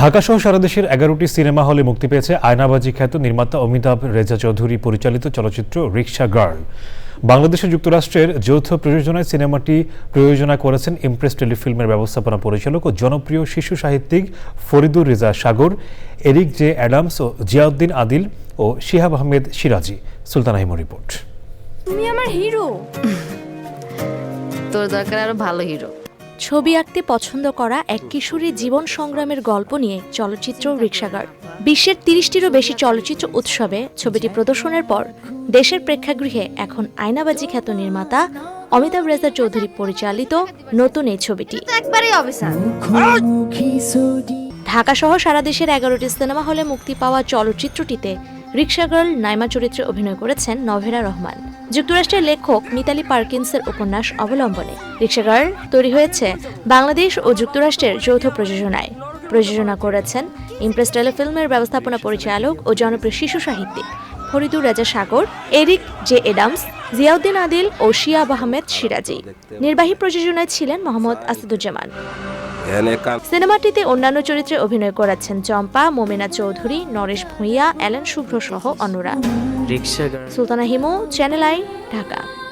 ঢাকা সহ সারা দেশের এগারোটি সিনেমা হলে মুক্তি পেয়েছে আয়নাবাজি খ্যাত নির্মাতা অমিতাভ রেজা চৌধুরী পরিচালিত চলচ্চিত্র রিক্সা গার্ল। বাংলাদেশ ও যুক্তরাষ্ট্রের যৌথ প্রযোজনায় সিনেমাটি প্রযোজনা করেছেন ইমপ্রেস টেলিফিল্মের ব্যবস্থাপনা পরিচালক ও জনপ্রিয় শিশু সাহিত্যিক Faridur Reza Sagar Eric J Adams ও জিয়াউদ্দিন আদিল ও শিহাব আহমেদ সিরাজি। সুলতানা হিমো রিপোর্ট। তুমি আমার হিরো? তোর দরকার আরও ভালো হিরো। ছবি আঁকতে পছন্দ করা এক কিশোরীর জীবন সংগ্রামের গল্প নিয়ে চলচ্চিত্র রিক্সাগার বিশ্বের তিরিশটিরও বেশি চলচ্চিত্র উৎসবে ছবিটি প্রদর্শনের পর দেশের প্রেক্ষাগৃহে এখন আয়নাবাজি খ্যাত নির্মাতা অমিতাভ রেজা চৌধুরী পরিচালিত নতুন এই ছবিটি। ঢাকা সহ সারা দেশের এগারোটি সিনেমা হলে মুক্তি পাওয়া চলচ্চিত্রটিতে রিক্সা গার্ল নাইমা চরিত্রে অভিনয় করেছেন নভেরা রহমান। যুক্তরাষ্ট্রের লেখক মিতালি পার্কিন্সের উপন্যাস অবলম্বনে। রিক্সা গার্ল তৈরি হয়েছে বাংলাদেশ ও যুক্তরাষ্ট্রের যৌথ প্রযোজনায়। প্রযোজনা করেছেন ইমপ্রেস টেলিফিল্মের ব্যবস্থাপনা পরিচালক ও জনপ্রিয় শিশু সাহিত্যিক Faridur Raja Sagar, Eric J Adams, Ziauddin Adil ও শিয়াব আহমেদ সিরাজি। নির্বাহী প্রযোজনায় ছিলেন মোহাম্মদ আসাদুজ্জামান। সিনেমাটিতে অন্যান্য চরিত্রে অভিনয় করেছেন চম্পা মোমেনা চৌধুরী নরেশ ভূঁইয়া অ্যালেন শুভ্র সহ অন্যরা। Sultana Himu Channel i Dhaka.